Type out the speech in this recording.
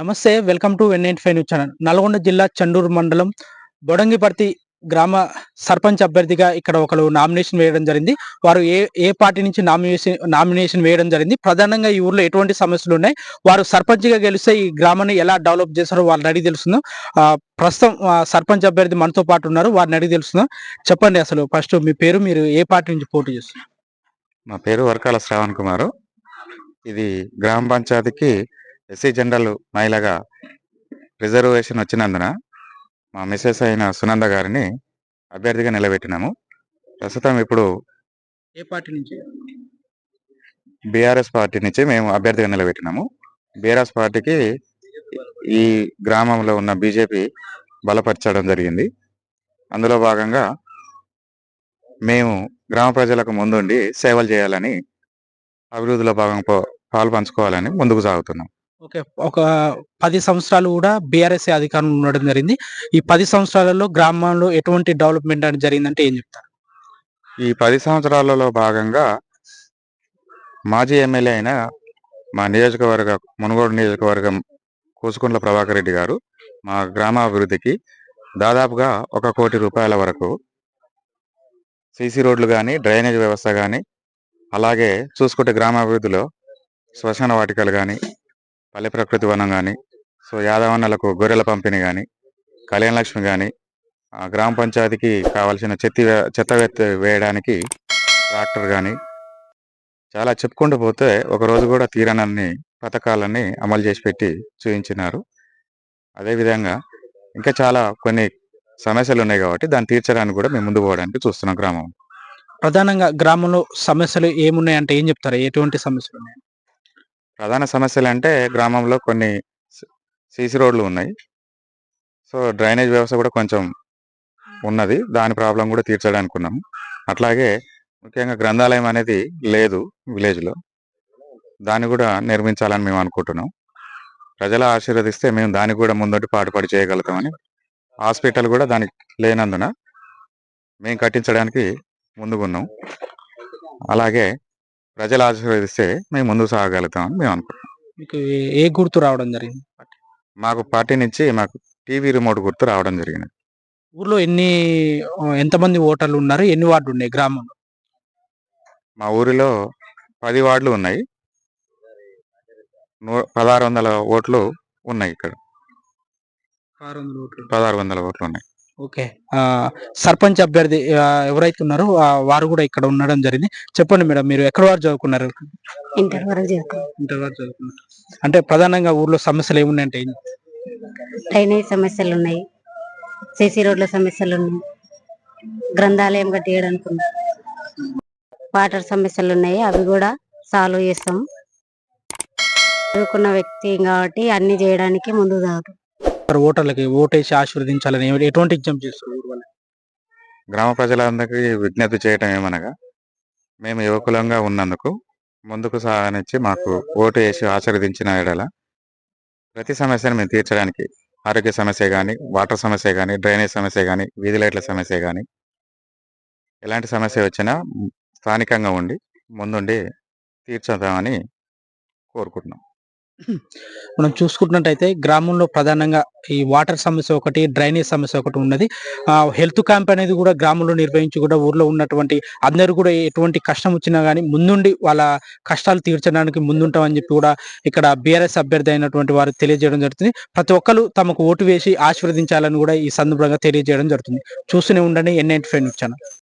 నమస్తే welcome to N nine five news channel. Nalgonda జిల్లా చండూరు మండలం బొడంగిపర్తి గ్రామ సర్పంచ్ అభ్యర్థిగా ఇక్కడ ఒకరు నామినేషన్ వేయడం జరిగింది. వారు ఏ ఏ పార్టీ నుంచి నామినేషన్ నామినేషన్ వేయడం జరిగింది. ప్రధానంగా ఈ ఊర్లో ఎటువంటి సమస్యలు ఉన్నాయి? వారు సర్పంచ్గా గెలిస్తే ఈ గ్రామాన్ని ఎలా డెవలప్ చేస్తారో వాళ్ళని అడిగి తెలుస్తుందో ప్రస్తుతం సర్పంచ్ అభ్యర్థి మనతో పాటు ఉన్నారు. వారిని అడిగి తెలుస్తుందో చెప్పండి అసలు ఫస్ట్ మీ పేరు మీరు ఏ పార్టీ నుంచి పోటీ చేస్తున్నారు? మా పేరు వరకాల శ్రావణ్ కుమారు. ఇది గ్రామ పంచాయతీకి ఎస్సీ జనరల్ మహిళగా రిజర్వేషన్ వచ్చినందున మా మిస్సెస్ అయిన సునంద గారిని అభ్యర్థిగా నిలబెట్టినాము. ప్రస్తుతం ఇప్పుడు ఏ పార్టీ నుంచి? బీఆర్ఎస్ పార్టీ నుంచి మేము అభ్యర్థిగా నిలబెట్టినాము. బీఆర్ఎస్ పార్టీకి ఈ గ్రామంలో ఉన్న బీజేపీ బలపరచడం జరిగింది. అందులో భాగంగా మేము గ్రామ ప్రజలకు ముందుండి సేవలు చేయాలని అభివృద్ధిలో భాగం పా- పాలు పంచుకోవాలని ముందుకు సాగుతున్నాం. ఓకే. ఒక పది సంవత్సరాలు కూడా బీఆర్ఎస్ అధికారంలో ఉండడం జరిగింది. ఈ పది సంవత్సరాలలో గ్రామంలో ఎటువంటి డెవలప్మెంట్ అని జరిగిందంటే ఏం చెప్తారు? ఈ పది సంవత్సరాలలో భాగంగా మాజీ ఎమ్మెల్యే అయిన మా నియోజకవర్గ మునుగోడు నియోజకవర్గం కూసుకుంట్ల ప్రభాకర్ రెడ్డి గారు మా గ్రామాభివృద్ధికి దాదాపుగా ఒక కోటి రూపాయల వరకు సీసీ రోడ్లు కానీ డ్రైనేజ్ వ్యవస్థ కానీ అలాగే చూసుకుంటే గ్రామాభివృద్ధిలో శ్మశాన వాటికలు కానీ పల్లె ప్రకృతి వనం కానీ సో యాదవన్నలకు గొర్రెల పంపిణీ కానీ కళ్యాణ లక్ష్మి కానీ ఆ గ్రామ పంచాయతీకి కావాల్సిన చెత్త చెత్త వేయడానికి ట్రాక్టర్ కానీ చాలా చెప్పుకుంటూ పోతే ఒకరోజు కూడా తీరనన్ని పథకాలన్నీ అమలు చేసి పెట్టి చూపించినారు అదేవిధంగా ఇంకా చాలా కొన్ని సమస్యలు ఉన్నాయి కాబట్టి దాన్ని తీర్చడానికి కూడా మేము ముందు పోవడానికి చూస్తున్నాం గ్రామం. ప్రధానంగా గ్రామంలో సమస్యలు ఏమున్నాయంటే ఏం చెప్తారు? ఎటువంటి సమస్యలు ఉన్నాయి? ప్రధాన సమస్యలు అంటే గ్రామంలో కొన్ని సీసీ రోడ్లు ఉన్నాయి. సో డ్రైనేజ్ వ్యవస్థ కూడా కొంచెం ఉన్నది. దాని ప్రాబ్లం కూడా తీర్చడానికి ఉన్నాము అట్లాగే ముఖ్యంగా గ్రంథాలయం అనేది లేదు విలేజ్లో. దాన్ని కూడా నిర్మించాలని మేము అనుకుంటున్నాం. ప్రజలు ఆశీర్వదిస్తే మేము దానికి కూడా ముందటి పాటుపడి చేయగలుగుతామని హాస్పిటల్ కూడా దానికి లేనందున మేము కట్టించడానికి ముందుకున్నాం అలాగే ప్రజలు ఆశీర్వదిస్తే మేము ముందుకు సాగలుగుతామని మేము అనుకుంటున్నాం. మీకు ఏ- ఏ గుర్తు రావడం జరిగింది? మాకు పార్టీ నుంచి మాకు టీవీ రిమోట్ గుర్తు రావడం జరిగింది. ఊర్లో ఎన్ని ఆ, ఎంతమంది ఓటర్లు ఉన్నారు? ఎన్ని వార్డులు ఉన్నాయి గ్రామంలో? మా ఊరిలో పది వార్డులు ఉన్నాయి. నూ- పదహారు వందల ఓట్లు ఉన్నాయి ఇక్కడ. పదహారు వందల ఓట్లు. ఉన్నాయి. ఓకే. సర్పంచ్ అభ్యర్థి ఎవరైతే ఉన్నారో వారు కూడా ఇక్కడ ఉండడం జరిగింది. చెప్పండి మేడం మీరు ఎక్కడ వారు చదువుకున్నారు? ఇంటర్ వరకు చదువుకున్నారు. అంటే ప్రధానంగా ఊర్లో సమస్యలు ఏమున్నాయంటే డ్రైనేజ్ సమస్యలు ఉన్నాయి. సిసి రోడ్ల సమస్యలు ఉన్నాయి. గ్రంథాలయం కట్టేయడానికి వాటర్ సమస్యలు ఉన్నాయి. అవి కూడా సాల్వ్ చేస్తాం. చదువుకున్న వ్యక్తి కాబట్టి అన్ని చేయడానికి ముందు మరి ఓటర్లకి ఓటేసి ఆశీర్వదించాలని ఎటువంటి ఎగ్జామ్ చేస్తారు ఊరు వాళ్ళు? గ్రామ ప్రజలందరికీ విజ్ఞప్తి చేయటం ఏమనగా మేము యువకులంగా ఉన్నందుకు ముందుకు సాగనిచ్చి మాకు ఓటు వేసి ఆశీర్వదించిన ఎడల ప్రతి సమస్యను మేము తీర్చడానికి ఆరోగ్య సమస్య కానీ వాటర్ సమస్య కానీ డ్రైనేజ్ సమస్య కానీ వీధి లైట్ల సమస్య కానీ ఎలాంటి సమస్య వచ్చినా స్థానికంగా ఉండి ముందుండి తీర్చుదామని కోరుకుంటున్నాం మనం చూసుకున్నట్టయితే గ్రామంలో ప్రధానంగా ఈ వాటర్ సమస్య ఒకటి డ్రైనేజ్ సమస్య ఒకటి ఉన్నది. ఆ హెల్త్ క్యాంప్ అనేది కూడా గ్రామంలో నిర్వహించి కూడా ఊర్లో ఉన్నటువంటి అందరూ కూడా ఎటువంటి కష్టం వచ్చినా కానీ ముందుండి వాళ్ళ కష్టాలు తీర్చడానికి ముందుంటామని చెప్పి కూడా ఇక్కడ బీఆర్ఎస్ అభ్యర్థి అయినటువంటి వారు తెలియజేయడం జరుగుతుంది. ప్రతి ఒక్కరు తమకు ఓటు వేసి ఆశీర్వదించాలని కూడా ఈ సందర్భంగా తెలియజేయడం జరుగుతుంది. చూస్తూనే ఉండండి ఎన్ నైన్టీ ఫైవ్ ఛానల్